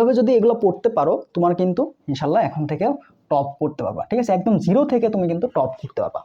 তবে যদি এগুলো পড়তে পারো, তোমার কিন্তু ইনশাল্লাহ এখন থেকে টপ করতে পারবা। ঠিক আছে? একদম জিরো থেকে তুমি কিন্তু টপ করতে পারবা।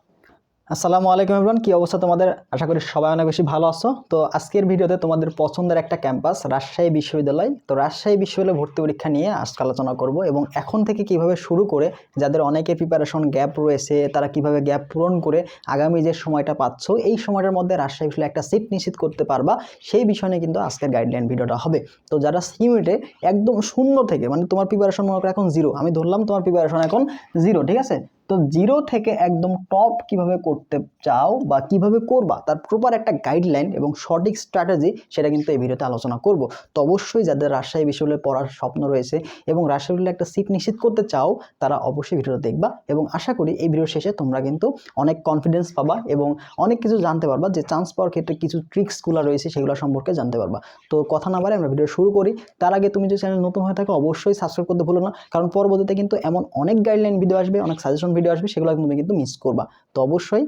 আসসালামু আলাইকুম এভরান কি অবস্থা তোমাদের? আশা করি সবাই অনেক বেশি ভালো আছো। তো আজকের ভিডিওতে তোমাদের পছন্দের একটা ক্যাম্পাস, রাজশাহী বিশ্ববিদ্যালয়। তো রাজশাহী বিশ্ববিদ্যালয় ভর্তি পরীক্ষা নিয়ে আজকে আলোচনা করব এবং এখন থেকে কীভাবে শুরু করে, যাদের অনেকে প্রিপারেশন গ্যাপ রয়েছে, তারা কীভাবে গ্যাপ পূরণ করে আগামী যে সময়টা পাচ্ছ, এই সময়টার মধ্যে রাজশাহী বিশ্ববিদ্যালয়ে একটা সিট নিশ্চিত করতে পারবা। সেই বিষয় নিয়ে কিন্তু আজকের গাইডলাইন ভিডিওটা হবে। তো যারা সিমিটে একদম শূন্য থেকে মানে তোমার প্রিপারেশন মনে করো এখন জিরো আমি ধরলাম তোমার প্রিপারেশন এখন জিরো ঠিক আছে? তো জিরো থেকে একদম টপ কীভাবে করতে চাও বা কীভাবে করবা, তার প্রপার একটা গাইডলাইন এবং সঠিক স্ট্র্যাটেজি সেটা কিন্তু এই ভিডিওতে আলোচনা করব। তো অবশ্যই যাদের রাজশাহী বিশ্ববিদ্যালয়ে পড়ার স্বপ্ন রয়েছে এবং রাজশাহী একটা সিট নিশ্চিত করতে চাও, তারা অবশ্যই ভিডিওটা দেখবা এবং আশা করি এই ভিডিও শেষে তোমরা কিন্তু অনেক কনফিডেন্স পাবা এবং অনেক কিছু জানতে পারবা যে চান্স পাওয়ার ক্ষেত্রে কিছু ট্রিক্সগুলো রয়েছে সেগুলো সম্পর্কে জানতে পারবা। তো কথা না বারে আমরা ভিডিও শুরু করি। তার আগে তুমি যদি চ্যানেল নতুন হয়ে থাকো, অবশ্যই সাবস্ক্রাইব করতে ভুলো না, কারণ পরবর্তীতে কিন্তু এমন অনেক গাইডলাইন ভিডিও আসবে, অনেক সাজেশন ভিডিও আসবে সেগুলো তুমি কিন্তু মিস করবা। তো অবশ্যই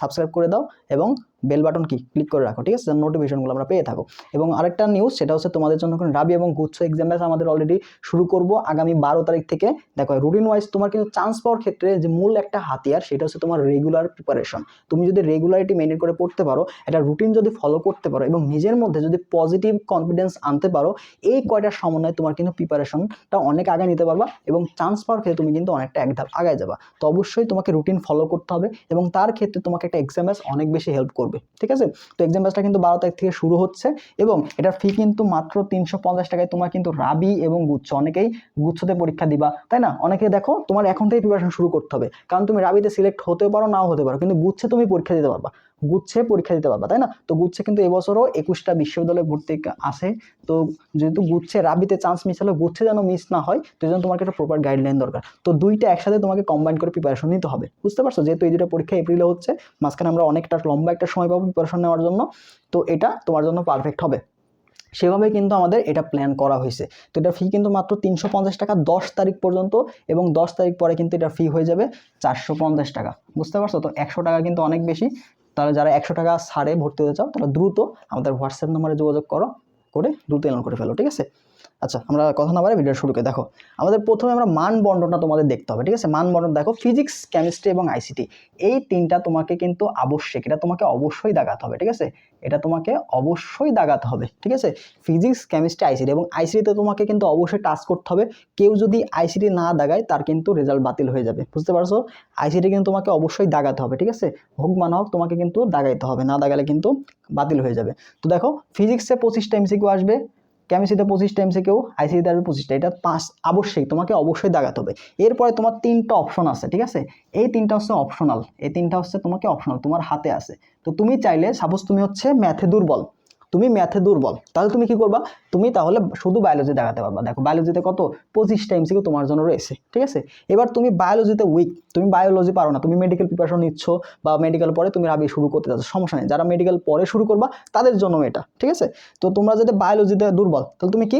সাবস্ক্রাইব করে দাও এবং বেল বাটন কি? ক্লিক করে রাখো, ঠিক আছে? নোটিফিকেশনগুলো আমরা পেয়ে থাকো। এবং আরেকটা নিউজ সেটা হচ্ছে তোমাদের জন্য এখন রাবি এবং গুচ্ছ এক্সাম ব্যাচ আমাদের অলরেডি শুরু করব আগামী বারো তারিখ থেকে। দেখো রুটিন ওয়াইজ তোমার কিন্তু চান্স পাওয়ার ক্ষেত্রে যে মূল একটা হাতিয়ার, সেটা হচ্ছে তোমার রেগুলার প্রিপারেশন তুমি যদি রেগুলারিটি মেনটেন করে পড়তে পারো, একটা রুটিন যদি ফলো করতে পারো এবং নিজের মধ্যে যদি পজিটিভ কনফিডেন্স আনতে পারো, এই কয়টার সমন্বয়ে তোমার কিন্তু প্রিপারেশনটা অনেক আগে নিতে পারবা এবং চান্স পাওয়ার ক্ষেত্রে তুমি কিন্তু অনেকটা এক ধাপ আগায় যাবা। তো অবশ্যই তোমাকে রুটিন ফলো করতে হবে এবং তার ক্ষেত্রে তোমাকে একটা এক্সাম ব্যাচ অনেক বেশি হেল্প করবে। ঠিক আছে? তো এক্সাম ব্যাচটা কিন্তু বারো তারিখ থেকে শুরু হচ্ছে এবং এটার ফি কিন্তু মাত্র তিনশো পঞ্চাশ টাকায় তোমার কিন্তু রাবি এবং গুচ্ছ, অনেকেই গুচ্ছতে পরীক্ষা দিবা, তাই না? অনেকে দেখো তোমার এখন থেকে প্রিপারেশন শুরু করতে হবে, কারণ তুমি রাবিতে সিলেক্ট হতে পারো, নাও হতে পারো, কিন্তু গুচ্ছে তুমি পরীক্ষা দিতে পারবা। গুচ্ছে পরীক্ষা দিতে পারবা, তাই না? তো গুচ্ছে কিন্তু এবছরও একুশটা বিশ্ববিদ্যালয়ে ভর্তি আসে তো যেহেতু গুচ্ছে রাবিতে চান্স মিস হলে গুচ্ছে যেন মিস না হয়, তো জন্য তোমাকে একটা প্রপার গাইডলাইন দরকার। তো দুইটা একসাথে তোমাকে কম্বাইন করে প্রিপারেশন নিতে হবে, বুঝতে পারছ? যেহেতু এই দুটো পরীক্ষা এপ্রিলে হচ্ছে, মাঝখানে আমরা অনেকটা লম্বা একটা সময় পাবো প্রিপারেশন নেওয়ার জন্য। তো এটা তোমার জন্য পারফেক্ট হবে। সেভাবে কিন্তু আমাদের এটা প্ল্যান করা হয়েছে। তো এটা ফি কিন্তু মাত্র তিনশো পঞ্চাশ টাকা দশ তারিখ পর্যন্ত এবং দশ তারিখ পরে কিন্তু এটা ফি হয়ে যাবে চারশো পঞ্চাশ টাকা, বুঝতে পারছ? তো একশো টাকা কিন্তু অনেক বেশি। তাহলে যারা একশো টাকা সারে ভর্তি হতে চাও, তারা দ্রুত আমাদের হোয়াটসঅ্যাপ নম্বরে যোগাযোগ করো, করে দ্রুত এলন করে ফেলো, ঠিক আছে? আচ্ছা আমরা কথা না বারে ভিডিও শুরু করে। দেখো, আমাদের প্রথমে আমরা মান বন্টনটা তোমাদের দেখতে হবে, ঠিক আছে? মান বন্টন, দেখো ফিজিক্স কেমিস্ট্রি এবং আইসিটি এই তিনটা তোমাকে কিন্তু আবশ্যক, এটা তোমাকে অবশ্যই দাগাতে হবে, ঠিক আছে? এটা তোমাকে অবশ্যই দাগাতে হবে, ঠিক আছে? ফিজিক্স কেমিস্ট্রি আইসিটি এবং আইসিটিতে তোমাকে কিন্তু অবশ্যই টাচ করতে হবে, কেউ যদি আইসিটি না দাগায়, তার কিন্তু রেজাল্ট বাতিল হয়ে যাবে, বুঝতে পারছ? আইসিটি কিন্তু তোমাকে অবশ্যই দাগাতে হবে, ঠিক আছে? হোক মানা হোক, তোমাকে কিন্তু দাগাইতে হবে, না দাগালে কিন্তু বাতিল হয়ে যাবে। তো দেখো ফিজিক্সে পঁচিশটা এমসিকিউ আসবে কেমিস্ট্রিতে পঁচিশটা এমসিকিউ আইসিতে আসবে পঁচিশটা এটা পাঁচ অবশ্যই, তোমাকে অবশ্যই দাগাতে হবে। এরপরে তোমার তিনটা অপশন আছে, ঠিক আছে? এই তিনটা হচ্ছে অপশনাল এই তিনটা হচ্ছে তোমাকে অপশনাল তোমার হাতে আছে। তো তুমি চাইলে সাপোজ তুমি হচ্ছে ম্যাথে দুর্বল তুমি ম্যাথে দুর্বল, তাহলে তুমি কি করবা? তুমি তাহলে শুধু বায়োলজি দেখাতে পারবা। দেখো বায়োলজিতে কত? পঁচিশ টাইম এমসিকিউ তোমার জন্য রয়েছে, ঠিক আছে? এবার তুমি বায়োলজিতে উইক তুমি বায়োলজি পারো না, তুমি মেডিকেল প্রিপারেশন নিচ্ছ বা মেডিকেল পরে তুমি রাবি শুরু করতে যাচ্ছ, সমস্যা নেই। যারা মেডিকেল পরে শুরু করবা, তাদের জন্য এটা, ঠিক আছে? তো তোমরা যদি বায়োলজিতে দুর্বল, তাহলে তুমি কি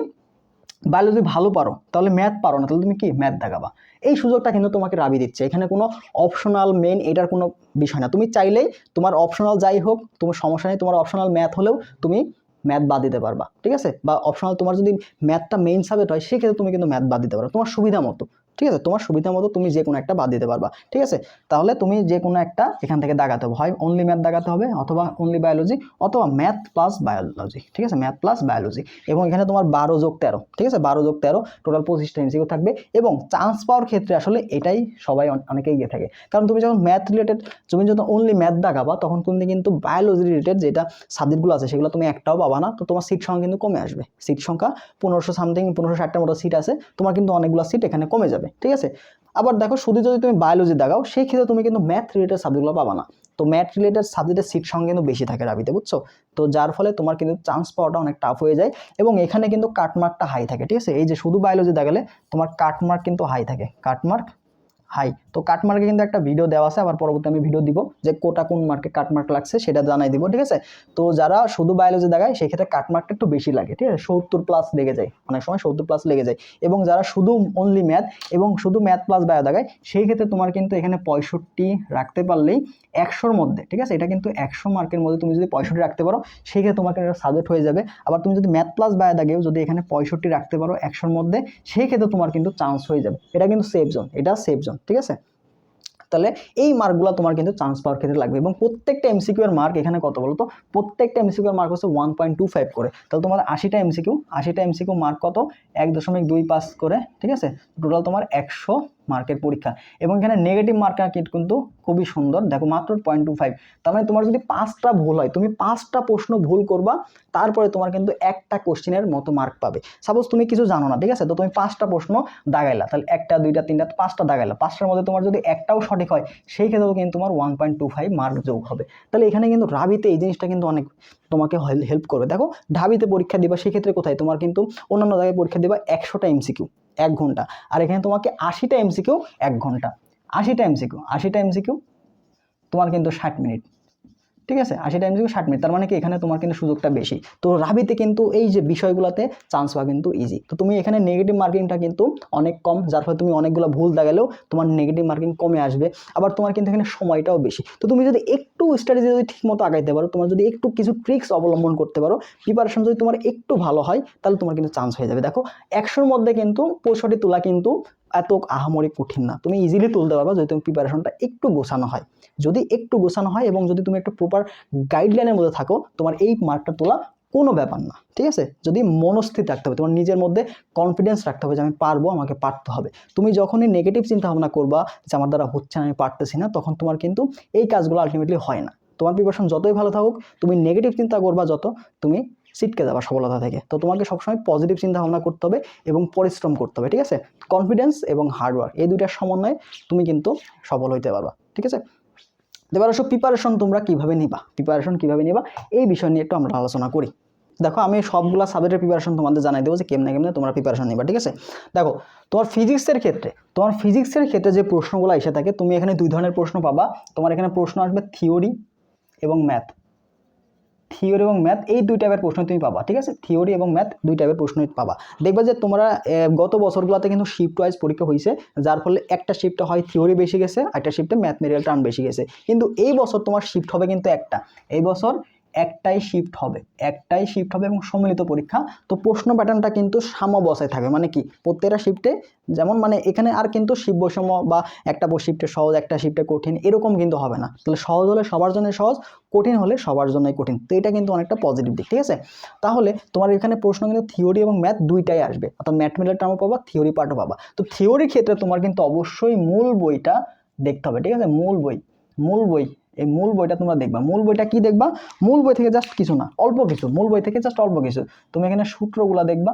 বায়োলজি ভালো পারো, তাহলে ম্যাথ পারো না, তাহলে তুমি কি ম্যাথ দেখাবা? এই সুযোগটা কিন্তু তোমাকে রাবি দিচ্ছে। এখানে কোনো অপশনাল মেন এটার কোনো বিষয় না। তুমি চাইলেই তোমার অপশনাল যাই হোক, তোমার সমস্যা নেই, তোমার অপশনাল ম্যাথ হলেও তুমি ম্যাথ বাদ দিতে পারবা, ঠিক আছে? বা অপশনাল তোমার যদি ম্যাথটা মেইন সাবজেক্ট হয়, সেক্ষেত্রে তুমি কিন্তু ম্যাথ বাদ দিতে পারো তোমার সুবিধা মতো। ঠিক আছে? তোমার সুবিধা মতো তুমি যে কোনো একটা বাদ দিতে পারবা, ঠিক আছে? তাহলে তুমি যে কোনো একটা এখান থেকে দাগাতে হবে। হয় অনলি ম্যাথ দাগাতে হবে অথবা অনলি বায়োলজি অথবা ম্যাথ প্লাস বায়োলজি ঠিক আছে? ম্যাথ প্লাস বায়োলজি এবং এখানে তোমার বারো যোগ তেরো, ঠিক আছে? বারো যোগ তেরো টোটাল পঁচিশটা এমসিকিউ থাকবে এবং চান্স পাওয়ার ক্ষেত্রে আসলে এটাই সবাই অনেকেই গিয়ে থাকে। কারণ তুমি যখন ম্যাথ রিলেটেড তুমি যখন অনলি ম্যাথ দাগাবা, তখন তুমি কিন্তু বায়োলজি রিলেটেড যেটা সাবজেক্টগুলো আছে, সেগুলো তুমি একটাও পাবা না। তো তোমার সিট সংখ্যা কিন্তু কমে আসবে। সিট সংখ্যা পনেরোশো সামথিং পনেরোশো ষাটটার মতো সিট আছে। তোমার কিন্তু অনেকগুলো সিট এখানে কমে যাবে। ঠিক আছে? আবার দেখো, শুধু যদি তুমি বায়োলজি দেখাও, সেই ক্ষেত্রে তুমি কিন্তু ম্যাথ রিলেটেড সাবজেক্টগুলো পাবা না। তো ম্যাথ রিলেটেড সাবজেক্টের সিট সঙ্গে কিন্তু বেশি থাকে রাবিতে, বুঝছ? তো যার ফলে তোমার কিন্তু চান্স পাওয়াটা অনেক টাফ হয়ে যায় এবং এখানে কিন্তু কাটমার্কটা হাই থাকে, ঠিক আছে? এই যে শুধু বায়োলজি দেখালে তোমার কাটমার্ক কিন্তু হাই থাকে। কাটমার্ক হাই তো কাট মার্কে কিন্তু একটা ভিডিও দেওয়া আছে, আবার পরবর্তী আমি ভিডিও দিব যে কোটা কোন মার্কে কাট মার্ক লাগছে সেটা জানাই দিব, ঠিক আছে? তো যারা শুধু বায়োলজি দেখায়, সেক্ষেত্রে কাট মার্কটা একটু বেশি লাগে, ঠিক আছে? সত্তর প্লাস লেগে যায়, অনেক সময় সত্তর প্লাস লেগে যায়। এবং যারা শুধু অনলি ম্যাথ এবং শুধু ম্যাথ প্লাস বায়ো দেখায় সেই ক্ষেত্রে তোমার কিন্তু এখানে পঁয়ষট্টি রাখতে পারলেই একশোর মধ্যে, ঠিক আছে? এটা কিন্তু একশো মার্কের মধ্যে তুমি যদি পঁয়ষট্টি রাখতে পারো সেই ক্ষেত্রে তোমার কিন্তু সাবজেক্ট হয়ে যাবে। আবার তুমি যদি ম্যাথ প্লাস বায়ো দাগেও যদি এখানে পঁয়ষট্টি রাখতে পারো একশোর মধ্যে সেই ক্ষেত্রে তোমার কিন্তু চান্স হয়ে যাবে। এটা কিন্তু সেফ জোন এটা সেফ জোন ঠিক আছে? তাহলে এই মার্কগুলো তোমার কিন্তু চান্স পাওয়ার ক্ষেত্রে লাগবে এবং প্রত্যেকটা এমসিকিউ এর মার্ক এখানে কত বলো তো? প্রত্যেকটা এমসিকিউ এর মার্ক হচ্ছে ওয়ান পয়েন্ট টু ফাইভ করে। তাহলে তোমার আশিটা এমসিকিউ আশিটা এমসিকিউ মার্ক কত? এক দশমিক দুই পাস করে, ঠিক আছে? টোটাল তোমার একশো মার্কের পরীক্ষা। এবং এখানে নেগেটিভ মার্কের কিট কিন্তু খুবই সুন্দর। দেখো মাত্র পয়েন্ট টু ফাইভ তার মানে তোমার যদি পাঁচটা ভুল হয়, তুমি পাঁচটা প্রশ্ন ভুল করবা, তারপরে তোমার কিন্তু একটা কোশ্চেনের মতো মার্ক পাবে। সাপোজ তুমি কিছু জানো না, ঠিক আছে? তো তুমি পাঁচটা প্রশ্ন দাগাইলা, তাহলে একটা, দুইটা, তিনটা, পাঁচটা দাগাইলা। পাঁচটার মধ্যে তোমার যদি একটাও সঠিক হয়, সেই ক্ষেত্রেও কিন্তু তোমার one point two five mark যোগ হবে। তাহলে এখানে কিন্তু রাবিতে এই জিনিসটা কিন্তু অনেক তোমাকে হেল্প করবে। দেখো, ঢাবিতে পরীক্ষা দিবা, সেক্ষেত্রে কোথায়? তোমার কিন্তু অন্যান্য জায়গায় পরীক্ষা দিবা একশোটা এমসিকিউ এক ঘণ্টা। আর এখানে তোমাকে আশিটা এমসিকিউ এক ঘণ্টা। আশিটা এমসিকিউ আশিটা এমসিকিউ তোমার কিন্তু ষাট মিনিট। ঠিক আছে? আশি টাইম এমসিকিউ ষাট মিনিট। তার মানে কি? এখানে তোমার কিন্তু সুযোগটা বেশি। তো রাবিতে কিন্তু এই যে বিষয়গুলোতে চান্স পাওয়া কিন্তু ইজি তো তুমি এখানে নেগেটিভ মার্কিংটা কিন্তু অনেক কম, যার ফলে তুমি অনেকগুলো ভুল দেখালেও তোমার নেগেটিভ মার্কিং কমে আসবে। আবার তোমার কিন্তু এখানে সময়টাও বেশি। তো তুমি যদি একটু স্ট্র্যাটেজি যদি ঠিকমতো আগাইতে পারো, তোমার যদি একটু কিছু ট্রিক্স অবলম্বন করতে পারো প্রিপারেশন যদি তোমার একটু ভালো হয়, তাহলে তোমার কিন্তু চান্স হয়ে যাবে। দেখো, একশোর মধ্যে কিন্তু পঁয়ষট্টি তোলা কিন্তু এত আহামরি কঠিন না। তুমি ইজিলি তুলতে পারবা যদি তুমি প্রিপারেশনটা একটু গোছানো হয়। যদি একটু গোছানো হয় এবং যদি তুমি একটু প্রপার গাইডলাইনের মধ্যে থাকো, তোমার এই মার্কটা তোলা কোনো ব্যাপার না, ঠিক আছে? যদি মনস্থির রাখতে হবে, তোমার নিজের মধ্যে কনফিডেন্স রাখতে হবে যে আমি পারব, আমাকে পারতে হবে। তুমি যখনই নেগেটিভ চিন্তা ভাবনা করবা যে আমার দ্বারা হচ্ছে না, আমি পারতেছি না, তখন তোমার কিন্তু এই কাজগুলো আলটিমেটলি হয় না। তোমার প্রিপারেশন যতই ভালো থাকুক, তুমি নেগেটিভ চিন্তা করবা যত, তুমি সিটকে যাবা সফলতা থেকে। তো তোমাকে সবসময় পজিটিভ চিন্তা ভাবনা করতে হবে এবং পরিশ্রম করতে হবে, ঠিক আছে? কনফিডেন্স এবং হার্ডওয়ার্ক এই দুইটার সমন্বয়ে তুমি কিন্তু সফল হইতে পারবা, ঠিক আছে? এবার আসো প্রিপারেশন তোমরা কীভাবে নিবা? প্রিপারেশন কীভাবে নিবা? এই বিষয় নিয়ে একটু আমরা আলোচনা করি। দেখো, আমি সবগুলা সাবজেক্টের প্রিপারেশন তোমাদের জানাই দেবো যে কেমনে কেমনে তোমরা প্রিপারেশন নিবা, ঠিক আছে? দেখো, তোমার ফিজিক্সের ক্ষেত্রে, তোমার ফিজিক্সের ক্ষেত্রে যে প্রশ্নগুলো এসে থাকে, তুমি এখানে দুই ধরনের প্রশ্ন পাবা। তোমার এখানে প্রশ্ন আসবে থিওরি এবং ম্যাথ থিওরি এবং ম্যাথ, এই দুই টাইপের প্রশ্ন তুমি পাবা, ঠিক আছে? থিওরি এবং ম্যাথ দুই টাইপের প্রশ্ন পাবা। দেখবা যে তোমরা গত বছরগুলোতে কিন্তু শিফট ওয়াইজ পরীক্ষা হয়েছে যার ফলে একটা শিফটে হয় থিওরি বেশি গেছে একটা শিফটে ম্যাথমেটিক্যাল টার্ম বেশি গেছে। কিন্তু এই বছর তোমার শিফট হবে কিন্তু একটা। এই বছর একটাই শিফট হবে, একটাই শিফট হবে এবং সম্মিলিত পরীক্ষা। তো প্রশ্ন প্যাটার্নটা কিন্তু সামবসায় থাকবে মানে কি? প্রত্যেকটা শিফটে যেমন মানে এখানে আর কিন্তু শিব বৈষম্য বা একটা শিফটে সহজ, একটা শিফটে কঠিন এরকম কিন্তু হবে না। তাহলে সহজ হলে সবার জন্য সহজ, কঠিন হলে সবার জন্যই কঠিন। তো এটা কিন্তু অনেকটা পজিটিভ দিক, ঠিক আছে? তাহলে তোমার এখানে প্রশ্ন কিন্তু থিওরি এবং ম্যাথ দুইটাই আসবে। অর্থাৎ ম্যাথমেটিক্যাল টার্মও পাবা থিওরি পার্টও পাবা। তো থিওরির ক্ষেত্রে তোমার কিন্তু অবশ্যই মূল বইটা দেখতে হবে, ঠিক আছে? মূল বই মূল বই এই মূল বইটা তোমরা দেখবা। মূল বইটা কি দেখবা? মূল বই থেকে জাস্ট কিছু না, অল্প কিছু, মূল বই থেকে জাস্ট অল্প কিছু। তুমি এখানে সূত্রগুলা দেখবা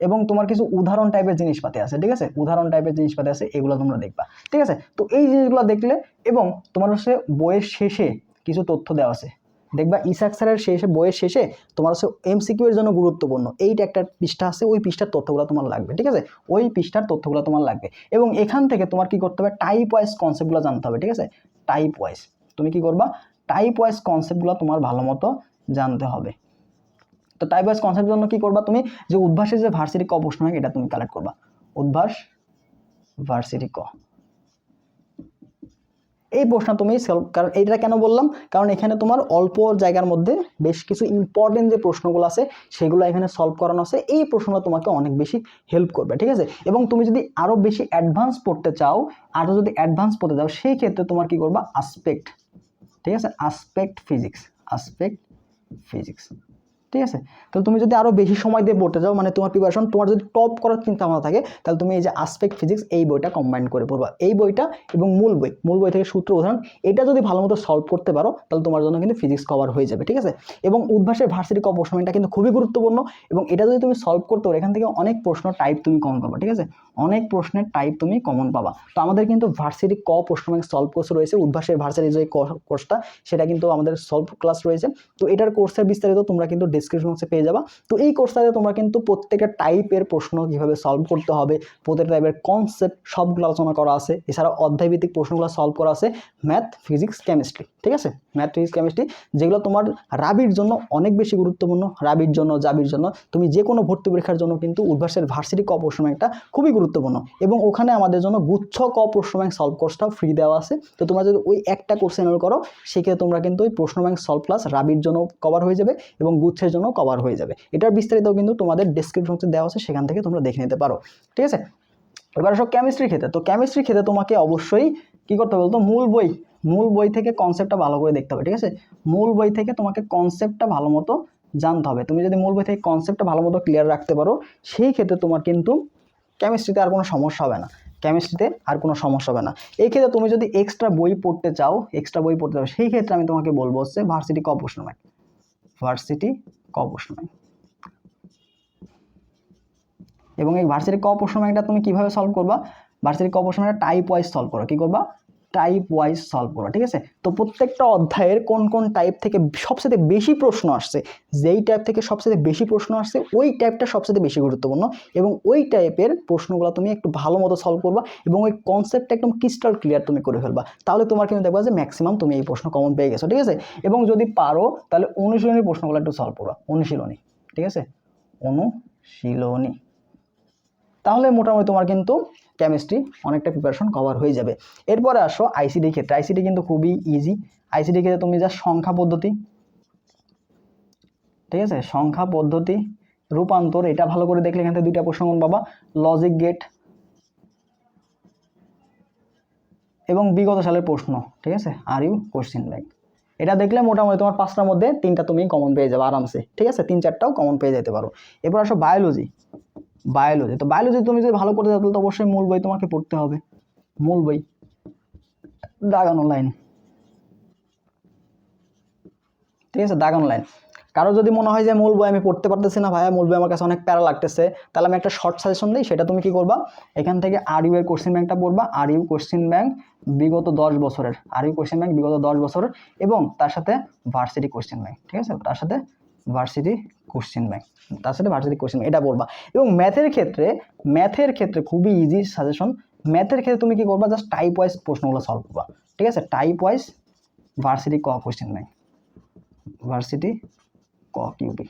এবং তোমার কিছু উদাহরণ টাইপের জিনিসপাতি আছে, ঠিক আছে? উদাহরণ টাইপের জিনিসপাতি আছে, এগুলো তোমরা দেখবা, ঠিক আছে? তো এই জিনিসগুলো দেখলে এবং তোমার হচ্ছে বইয়ের শেষে কিছু তথ্য দেওয়া আছে। দেখবা ইসাক স্যারের শেষে, বইয়ের শেষে তোমার হচ্ছে এমসিকিউ এর জন্য গুরুত্বপূর্ণ। এইটা একটা পৃষ্ঠা আছে, ওই পৃষ্ঠার তথ্যগুলো তোমার লাগবে, ঠিক আছে? ওই পৃষ্ঠার তথ্যগুলো তোমার লাগবে। এবং এখান থেকে তোমার কি করতে হবে? টাইপ ওয়াইজ কনসেপ্টগুলো জানতে হবে, ঠিক আছে? টাইপ ওয়াইজ তুমি কি করবা? টাইপ ওয়াইজ কনসেপ্টগুলো তোমার ভালো মতো জানতে হবে। তো টাইপ ওয়াইজ কনসেপ্টের জন্য কি করবা তুমি? যে উদ্ভাসের যে ভার্সিটি ক প্রশ্ন হয়, এটা তুমি কালেক্ট করবা। উদ্ভাস ভার্সিটি ক। এই প্রশ্ন তুমি সলভ কারণ এইটা কেন বললাম? কারণ এখানে তোমার অল্প জায়গার মধ্যে বেশ কিছু ইম্পর্টেন্ট যে প্রশ্নগুলো আছে, সেগুলো এখানে সলভ করানো আছে। এই প্রশ্নটা তোমাকে অনেক বেশি হেল্প করবে, ঠিক আছে? এবং তুমি যদি আরও বেশি অ্যাডভান্স পড়তে চাও আরও যদি অ্যাডভান্স পড়তে চাও, সেই ক্ষেত্রে তোমার কি করবা? আসপেক্ট ঠিক আছে? আসপেক্ট ফিজিক্স আসপেক্ট ফিজিক্স ঠিক আছে? তাহলে তুমি যদি আরও বেশি সময় দিয়ে পড়তে যাও মানে তোমার প্রিপারেশন তোমার যদি টপ করার চিন্তা ভাবনা থাকে, তাহলে তুমি এই যে আসপেক্ট ফিজিক্স এই বইটা কম্বাইন করে পড়বা। এই বইটা এবং মূল বই মূল বই থেকে সূত্র উদাহরণ, এটা যদি ভালো মতো সলভ করতে পারো, তাহলে তোমার জন্য কিন্তু ফিজিক্স কভার হয়ে যাবে, ঠিক আছে? এবং উদ্ভাসের ভার্সিটি সময়টা কিন্তু খুবই গুরুত্বপূর্ণ এবং এটা যদি তুমি সলভ করতে পারো, এখান থেকে অনেক প্রশ্ন টাইপ তুমি কমন পাবা, ঠিক আছে? অনেক প্রশ্নের টাইপ তুমি কমন পাবা। তো আমাদের কিন্তু ভার্সিটি ক প্রশ্ন ব্যাংক সলভ কোর্স রয়েছে, উদ্ভাসের ভার্সিটি যে কোর্সটা সেটা কিন্তু আমাদের সলভ ক্লাস রয়েছে। তো এটার কোর্সের বিস্তারিত তোমরা কিন্তু ডিসক্রিপশন বক্সে পেয়ে যাবা। তো এই কোর্সটাতে তোমরা কিন্তু প্রত্যেকটা টাইপের প্রশ্ন কীভাবে সলভ করতে হবে, প্রত্যেকটা টাইপের কনসেপ্ট সবগুলো আলোচনা করা আছে। এছাড়া অধ্যায়ভিত্তিক প্রশ্নগুলো সলভ করা আছে ম্যাথ ফিজিক্স কেমিস্ট্রি ঠিক আছে? ম্যাথ ফিজিক্স কেমিস্ট্রি যেগুলো তোমার রাবির জন্য অনেক বেশি গুরুত্বপূর্ণ রাবির জন্য, জাবির জন্য। তুমি যে কোনো ভর্তি পরীক্ষার জন্য কিন্তু উদ্ভাসের ভার্সিটি ক প্রশ্ন ব্যাংকটা খুবই গুরুত্বপূর্ণ। এবং ওখানে আমাদের জন্য গুচ্ছ ক প্রশ্ন ব্যাংক সলভ কোর্সটাও ফ্রি দেওয়া আছে। তো তোমরা যদি ওই একটা কোর্স এনরোল করো, সেক্ষেত্রে তোমরা কিন্তু ওই প্রশ্ন ব্যাংক সলভ ক্লাস রাবির জন্য কভার হয়ে যাবে এবং গুচ্ছের জন্য কভার হয়ে যাবে। এটার বিস্তারিত কিন্তু তোমাদের ডিসক্রিপশনে দেওয়া আছে, সেখান থেকে তোমরা দেখে নিতে পারো। ঠিক আছে? এবার আসো কেমিস্ট্রি ক্ষেত্রে। তো কেমিস্ট্রি ক্ষেত্রে তোমাকে অবশ্যই কী করতে হবে বলতো? মূল বই মূল বই থেকে কনসেপ্টটা ভালো করে দেখতে হবে, ঠিক আছে? মূল বই থেকে তোমাকে কনসেপ্টটা ভালো মতো জানতে হবে। তুমি যদি মূল বই থেকে কনসেপ্টটা ভালো মতো ক্লিয়ার রাখতে পারো, সেই ক্ষেত্রে তোমার কিন্তু কেমিস্ট্রিতে আর কোনো সমস্যা হবে না। কেমিস্ট্রিতে আর কোনো সমস্যা হবে না। এই ক্ষেত্রে তুমি যদি এক্সট্রা বই পড়তে চাও এক্সট্রা বই পড়তে চাও, সেই ক্ষেত্রে আমি তোমাকে বলব হচ্ছে ভার্সিটি ক প্রশ্ন ব্যাংক ভার্সিটি ক প্রশ্ন এবং এই ভার্সিটি ক প্রশ্ন তুমি কীভাবে সলভ করবা? ভার্সিটি ক প্রশ্ন টাইপ ওয়াইজ সলভ করো। কি করবা? টাইপ ওয়াইজ সলভ করো, ঠিক আছে? তো প্রত্যেকটা অধ্যায়ের কোন কোন টাইপ থেকে সবচেয়ে বেশি প্রশ্ন আসছে, যেই টাইপ থেকে সবচেয়ে বেশি প্রশ্ন আসছে, ওই টাইপটা সবচেয়ে বেশি গুরুত্বপূর্ণ এবং ওই টাইপের প্রশ্নগুলো তুমি একটু ভালো মতো সলভ করবা এবং ওই কনসেপ্টটা একদম ক্রিস্টাল ক্লিয়ার তুমি করে ফেলবা। তাহলে তোমার কিন্তু দেখবা যে ম্যাক্সিমাম তুমি এই প্রশ্ন কমন পেয়ে গেছো, ঠিক আছে? এবং যদি পারো, তাহলে অনুশীলনী প্রশ্নগুলো একটু সলভ করবা, অনুশীলনী, ঠিক আছে? অনুশীলনী। তাহলে মোটামুটি তোমার কিন্তু কেমিস্ট্রি অনেকটা প্রিপারেশন কভার হয়ে যাবে। এরপরে আসো আইসিডি ক্ষেত্রে। আইসিডি কিন্তু খুবই ইজি আইসিডি ক্ষেত্রে তুমি যা সংখ্যা পদ্ধতি, ঠিক আছে? সংখ্যা পদ্ধতি, রূপান্তর, এটা ভালো করে দেখলে এখান থেকে দুইটা প্রশ্ন পাবা। লজিক গেট এবং বিগত সালের প্রশ্ন, ঠিক আছে? আর ইউ কোশ্চিন ব্যাংক এটা দেখলে মোটামুটি তোমার পাঁচটার মধ্যে তিনটা তুমি কমন পেয়ে যাবে আরামসে, ঠিক আছে? তিন চারটাও কমন পেয়ে যেতে পারো। এরপর আসো বায়োলজি বায়োলজি তো বায়োলজি তুমি যদি ভালো করতে তাহলে তো অবশ্যই মূল বই তোমাকে পড়তে হবে। মূল বই। দাগানো লাইন ঠিক আছে, দাগানো লাইন কারও যদি মনে হয় যে মূল বই আমি পড়তে পারতেছি না ভাইয়া, মূল বই আমার কাছে অনেক প্যারা লাগতেছে, তাহলে আমি একটা শর্ট সাজেশন দিই, সেটা তুমি কি করবা? এখান থেকে আর ইউ এর কোশ্চেন ব্যাংকটা পড়বা। আর ইউ কোশ্চেন ব্যাংক বিগত দশ বছরের। আর ইউ কোশ্চেন ব্যাংক বিগত দশ বছরের এবং তার সাথে ভার্সিটি কোশ্চেন ব্যাংক ঠিক আছে? তার সাথে ভার্সিটি কোশ্চেন ব্যাংক তার সাথে ভার্সিটি কোশ্চেন এটা পড়বা এবং ম্যাথের ক্ষেত্রে ম্যাথের ক্ষেত্রে খুবই ইজি সাজেশন ম্যাথের ক্ষেত্রে তুমি কি করবা? জাস্ট টাইপ ওয়াইজ প্রশ্নগুলো সলভ করবা। ঠিক আছে? টাইপ ওয়াইজ ভার্সিটি ক কোশ্চেন ব্যাংক ভার্সিটি ক কিউবি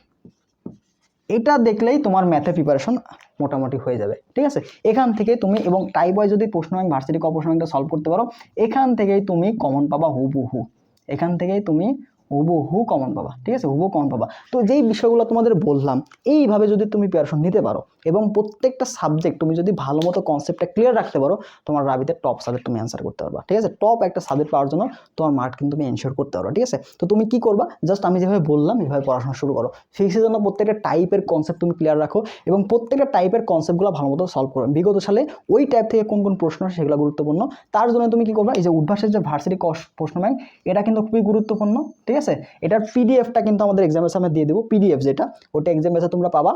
এটা দেখলেই তোমার ম্যাথের প্রিপারেশন মোটামুটি হয়ে যাবে। ঠিক আছে? এখান থেকে তুমি এবং টাইপ ওয়াইজ যদি প্রশ্ন ব্যাংক ভার্সিটি ক প্রশ্ন ব্যাংকটা সলভ করতে পারো, এখান থেকেই তুমি কমন পাবা হুবহু। এখান থেকেই তুমি হুবহু কমন পাবা ঠিক আছে? হুবহু কমন পাবা তো যেই বিষয়গুলো তোমাদের বললাম, এইভাবে যদি তুমি প্রিপারেশন নিতে পারো এবং প্রত্যেকটা সাবজেক্ট তুমি যদি ভালো মতো কনসেপ্টটা ক্লিয়ার রাখতে পারো, তোমার রাবিতে টপ সাবজেক্ট তুমি অ্যান্সার করতে পারবা, ঠিক আছে? টপ একটা সাবজেক্ট পাওয়ার জন্য তোমার মার্ক কিন্তু তুমি এনশিওর করতে পারো ঠিক আছে? তো তুমি কি করবা? জাস্ট আমি যেভাবে বললাম, এইভাবে পড়াশোনা শুরু করো। ফিজিক্সের জন্য প্রত্যেকটা টাইপের কনসেপ্ট তুমি ক্লিয়ার রাখো এবং প্রত্যেকটা টাইপের কনসেপ্টগুলো ভালো মতো সলভ করো। বিগত সালে ওই টাইপ থেকে কোন কোন প্রশ্ন সেগুলো গুরুত্বপূর্ণ। তার জন্য তুমি কি করবা? এই যে উদ্ভাসের যে ভার্সিটি প্রশ্ন ব্যাংক এটা কিন্তু খুবই গুরুত্বপূর্ণ, ঠিক আছে? এটার পিডিএফটা কিন্তু আমাদের এক্সামের সামনে দিয়ে দেবো। পিডিএফ যেটা, ওটা এক্সামের সাথে তোমরা পাবা।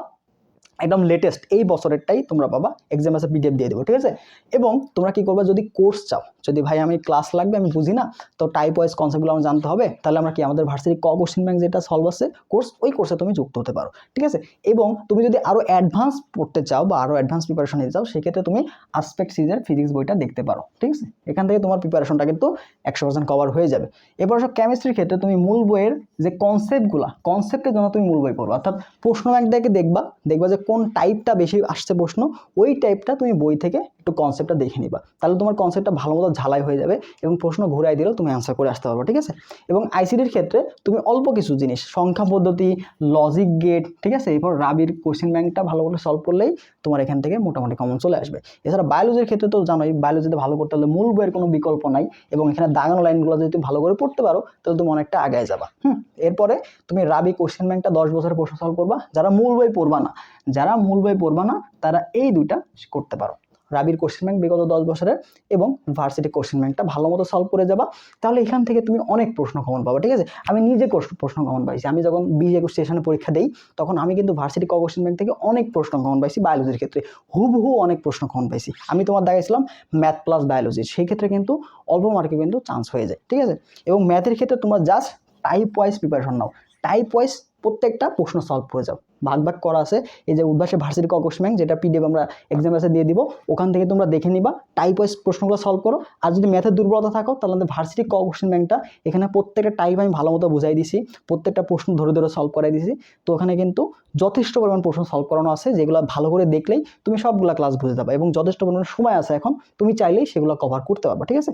একদম লেটেস্ট এই বছরেরটাই তোমরা পাবা এক্সাম আসে পিডিএফ দিয়ে দেবো, ঠিক আছে? এবং তোমরা কি করবা, যদি কোর্স চাও, যদি ভাই আমি ক্লাস লাগবে, আমি বুঝি না তো টাইপ ওয়াইজ কনসেপ্টগুলো আমার জানতে হবে, তাহলে আমরা কি আমাদের ভার্সিটি ক কোশ্চিন ব্যাংক যেটা সলভ আছে কোর্স ওই কোর্সে তুমি যুক্ত হতে পারো, ঠিক আছে? এবং তুমি যদি আরও অ্যাডভান্স পড়তে চাও বা আরও অ্যাডভান্স প্রিপারেশন নিতে চাও, সেক্ষেত্রে তুমি আসপেক্ট সিজের ফিজিক্স বইটা দেখতে পারো, ঠিক আছে? এখান থেকে তোমার প্রিপারেশনটা কিন্তু একশো পার্সেন্ট কভার হয়ে যাবে। এরপর সব কেমিস্ট্রির ক্ষেত্রে তুমি মূল বইয়ের যে কনসেপ্টগুলো কনসেপ্টের জন্য তুমি মূল বই পড়ো অর্থাৎ প্রশ্ন ব্যাংক দেখবা দেখবা যে কোন টাইপটা বেশি আসছে প্রশ্ন, ওই টাইপটা তুমি বই থেকে একটু কনসেপ্টটা দেখে নিবা। তাহলে তোমার কনসেপ্টটা ভালো মতো ঝালাই হয়ে যাবে এবং প্রশ্ন ঘুরাই দিলেও তুমি অ্যান্সার করে আসতে পারবে, ঠিক আছে? এবং আইসিডির ক্ষেত্রে তুমি অল্প কিছু জিনিস, সংখ্যা পদ্ধতি লজিক গেট ঠিক আছে? এরপর রাবির কোশ্চেন ব্যাংকটা ভালো করে সলভ করলেই তোমার এখান থেকে মোটামুটি কমন চলে আসবে। এছাড়া বায়োলজির ক্ষেত্রে তো জানোই বায়োলজিতে ভালো করতে হলে মূল বইয়ের কোনো বিকল্প নাই এবং এখানে দাগানো লাইনগুলো যদি তুমি ভালো করে পড়তে পারো, তাহলে তুমি অনেকটা আগায় যাবা। হুম? এরপরে তুমি রাবি কোশ্চেন ব্যাংকটা দশ বছরের প্রশ্ন সলভ করবা, যারা মূল বই পড়বা না যারা মূল বই পড়বা না, তারা এই দুইটা করতে পারো। রাবির কোশ্চেন ব্যাংক বিগত দশ বছরের এবং ভার্সিটি কোশ্চেন ব্যাংকটা ভালো মতো সলভ করে যাবা। তাহলে এখান থেকে তুমি অনেক প্রশ্ন কমন পাবা, ঠিক আছে? আমি নিজে প্রশ্ন কমন পাইছি। আমি যখন বিশ একুশ স্টেশনে পরীক্ষা দিই, তখন আমি কিন্তু ভার্সিটি কোশ্চেন ব্যাংক থেকে অনেক প্রশ্ন কমন পাইছি বায়োলজির ক্ষেত্রে। হুবহু অনেক প্রশ্ন কমন পাইছি। আমি তোমার দেখাইছিলাম ম্যাথ প্লাস বায়োলজি সেই ক্ষেত্রে কিন্তু অল্প মার্কে কিন্তু চান্স হয়ে যায়, ঠিক আছে? এবং ম্যাথের ক্ষেত্রে তোমরা জাস্ট টাইপ ওয়াইজ প্রিপারেশন নাও। টাইপ ওয়াইজ প্রত্যেকটা প্রশ্ন সলভ করে যাও। ভাগ ভাগ করা আছে। এই যে উদ্ভাসে ভার্সিটি কোশ্চেন ব্যাংক যেটা পিডিএফ আমরা এক্সাম আছে দিয়ে দিব, ওখান থেকে তোমরা দেখে নিবা টাইপ ওয়াইজ প্রশ্নগুলো সলভ করো। আর যদি ম্যাথের দুর্বলতা থাকো, তাহলে আমাদের ভার্সিটি কোশ্চেন ব্যাংকটা এখানে প্রত্যেকটা টাইপ আমি ভালো মতো বুঝাই দিছি, প্রত্যেকটা প্রশ্ন ধরে ধরে সলভ করাই দিছি। তো ওখানে কিন্তু যথেষ্ট পরিমাণ প্রশ্ন সলভ করানো আছে, যেগুলো ভালো করে দেখলেই তুমি সবগুলো ক্লাস বুঝে যাবে এবং যথেষ্ট পরিমাণ সময় আছে এখন, তুমি চাইলেই সেগুলো কভার করতে পারবে, ঠিক আছে?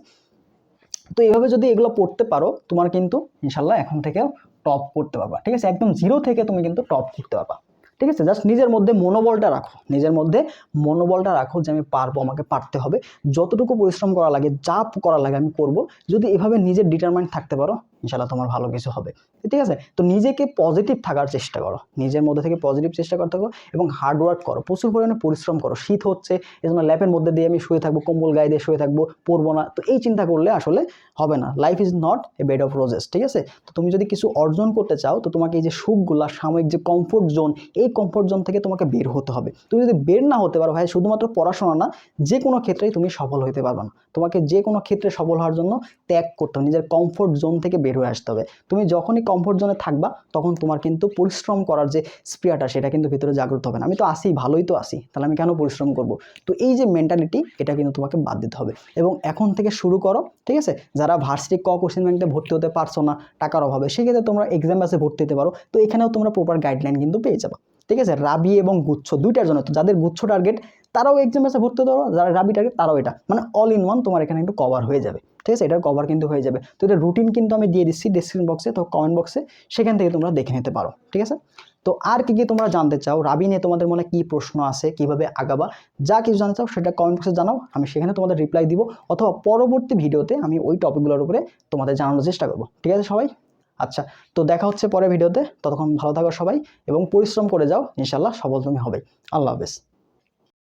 তো এইভাবে যদি এগুলো পড়তে পারো, তোমার কিন্তু ইনশাল্লাহ এখন থেকেও টপ করতে পারবা, ঠিক আছে? একদম জিরো থেকে তুমি কিন্তু টপ করতে পারবা, ঠিক আছে? জাস্ট নিজের মধ্যে মনোবলটা রাখো, নিজের মধ্যে মনোবলটা রাখো যে আমি পারব, আমাকে পারতে হবে। যতটুকু পরিশ্রম করা লাগে, যা করা লাগে আমি করব। যদি এভাবে নিজের ডিটারমাইন্ড থাকতে পারো ইনশাল্লাহ তোমার ভালো কিছু হবে। ঠিক আছে? তো নিজেকে পজিটিভ থাকার চেষ্টা করো। নিজের মধ্যে থেকে পজিটিভ চেষ্টা করতে থাকো এবং হার্ড ওয়ার্ক করো। প্রচুর পরিমাণে পরিশ্রম করো। শীত হচ্ছে, এই জন্য ল্যাপের মধ্যে দিয়ে আমি শুয়ে থাকব, কম্বল গায়ে দিয়ে শুয়ে থাকব পরবো না। তো এই চিন্তা করলে আসলে হবে না। Life is not a bed of roses ঠিক আছে? তো তুমি যদি কিছু অর্জন করতে চাও, তো তোমাকে এই যে সুখগুলা, সাময়িক যে কমফোর্ট জোন এই কমফোর্ট জোন থেকে তোমাকে বের হতে হবে। তুমি যদি বের না হতে পারো, ভাই, শুধুমাত্র পড়াশোনা না যে কোনো ক্ষেত্রেই তুমি সফল হতে পারবে না। তোমাকে যে কোনো ক্ষেত্রে সফল হওয়ার জন্য ত্যাগ করতে হবে। নিজের কমফোর্ট জোন থেকে বের হয়ে আসতে হবে। তুমি যখনই কমফোর্ট জোনে থাকবা, তখন তোমার কিন্তু পরিশ্রম করার যে স্প্রিয়াটা সেটা কিন্তু ভিতরে জাগ্রত হবে না। আমি তো আসি, ভালোই তো আসি, তাহলে আমি কেন পরিশ্রম করব? তো এই যে মেন্টালিটি এটা কিন্তু তোমাকে বাদ দিতে হবে। এবং এখন থেকে শুরু করো, ঠিক আছে? যারা ভার্সিটি ক কোশ্চেন ব্যাংকে ভর্তি হতে পারছ না, টাকার অভাবে, সেক্ষেত্রে তোমরা এক্সাম বাসে ভর্তি হতে পারো। তো এখানেও তোমরা প্রপার গাইডলাইন কিন্তু পেয়ে যাবে। ঠিক আছে? রাবি এবং গুচ্ছ, দুইটার জন্য তো যাদের গুচ্ছ টার্গেট তারাও এক্সাম বাসে ভর্তি হতে পারো, যারা রাবি টার্গেট তারাও এটা। মানে অল ইন ওয়ান তোমার এখানে একটু কভার হয়ে যাবে। ঠিক আছে? এটার কভার কিন্তু হয়ে যাবে। তো এটা রুটিন কিন্তু আমি দিয়ে দিচ্ছি ডিসক্রিপশন বক্সে তো কমেন্ট বক্সে সেখান থেকে তোমরা দেখে নিতে পারো, ঠিক আছে? তো আর কি কি তোমরা জানতে চাও? রাবি নিয়ে তোমাদের মনে কি প্রশ্ন আছে? কীভাবে আগাবা? যা কিছু জানতে চাও সেটা কমেন্ট বক্সে জানাও। আমি সেখানে তোমাদের রিপ্লাই দিব। অথবা পরবর্তী ভিডিওতে আমি ওই টপিকগুলোর উপরে তোমাদের জানানোর চেষ্টা করব। ঠিক আছে সবাই? আচ্ছা তো দেখা হচ্ছে পরের ভিডিওতে। ততক্ষণ ভালো থাকো সবাই এবং পরিশ্রম করে যাও। ইনশাল্লাহ সফল তুমি হবে আল্লাহ হাফেজ।